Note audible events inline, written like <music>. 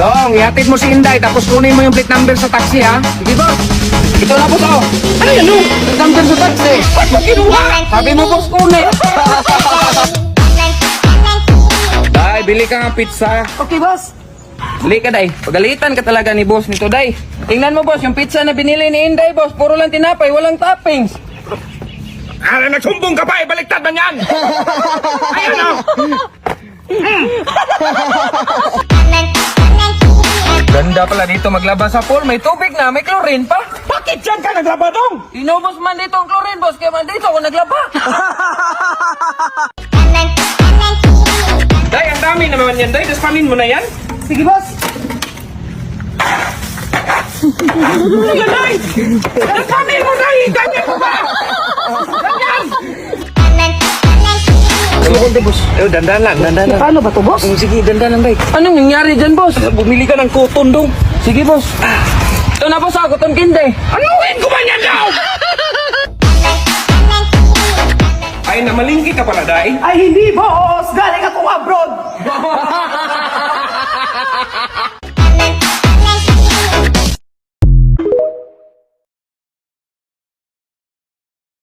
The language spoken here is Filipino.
Dong, ihatid mo si Inday tapos kunin mo yung plate number sa taxi ha. Sige boss. Ito na boss oh. Ano yan oh? Plate number sa taxi. Ba't mo kinuha? Sabi mo boss kunin. <laughs> Day, bili ka nga pizza. Okay, boss. Bili ka, Day. Pagalitan ka talaga ni boss nito, Day. Tingnan mo, boss, yung pizza na binili ni Inday, boss. Puro lang tinapay, walang toppings. Ano, nagsumbong ka pa, ibaliktad man yan! Ayun <laughs> o! Ganda pala dito maglaba sa pool. May tubig na, may chlorine pa. Bakit dyan ka naglabadong? Inubos man dito ang chlorine, boss. Kaya man dito ako naglaba. <laughs> Day, ang dami naman yan, Day. Tapos panin mo na yan? Sige, boss. Ano, Day? Mo, Day! Ganyan mo ba? Ganyan! Ano boss? Eh, dandan lang, dandan lang. Paano ba to, boss? Sige, dandan lang, Day. Anong nangyari dyan, boss? Bumili ka ng kuton dong. Sige, boss. Ito na, boss, ako, itong kinday. Anuin ko man yan daw! Ay, namalingki ka pala, Day. Ay, hindi, boss. Galing akong abroad.